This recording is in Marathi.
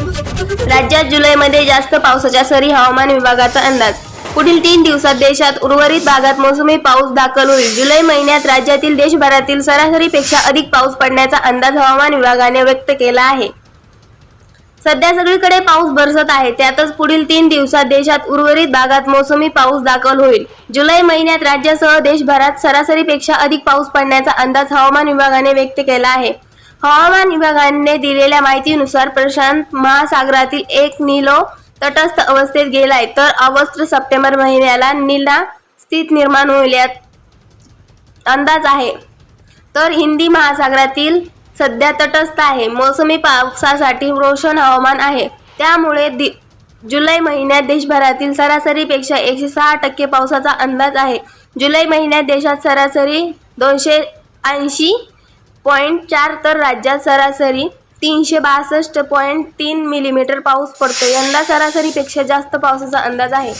राज्यात जुलैमध्ये जास्त पावसाच्या सरी हवामान विभागाचा अंदाज. पुढील तीन दिवसात देशात उर्वरित भागात मोसमी पाऊस दाखल होईल. जुलै महिन्यात राज्यातील देशभरातील सरासरीपेक्षा अधिक पाऊस पडण्याचा अंदाज हवामान विभागाने व्यक्त केला आहे. सध्या सगळीकडे पाऊस बरसत आहे. त्यातच पुढील तीन दिवसात देशात उर्वरित भागात मोसमी पाऊस दाखल होईल. जुलै महिन्यात राज्यासह देशभरात सरासरीपेक्षा अधिक पाऊस पडण्याचा अंदाज हवामान विभागाने व्यक्त केला आहे. हवामान विभागाने दिलेल्या माहितीनुसार प्रशांत महासागरातील एक निलो तटस्थ अवस्थेत गेलाय. तर ऑगस्ट सप्टेंबर महिन्याला निला स्थित निर्माण होईल अंदाज आहे. तर हिंदी महासागरातील सध्या तटस्थ आहे. मोसमी पावसासाठी रोशन हवामान आहे. त्यामुळे दि जुलै महिन्यात देशभरातील सरासरीपेक्षा एकशे सहा टक्के पावसाचा अंदाज आहे. जुलै महिन्यात देशात सरासरी दोनशे ऐंशी पॉईंट चार तर राज्यात सरासरी तीनशे बासष्ट पॉईंट तीन मिलीमीटर पाऊस पडतो यंदा सरासरीपेक्षा जास्त पावसाचा अंदाज आहे.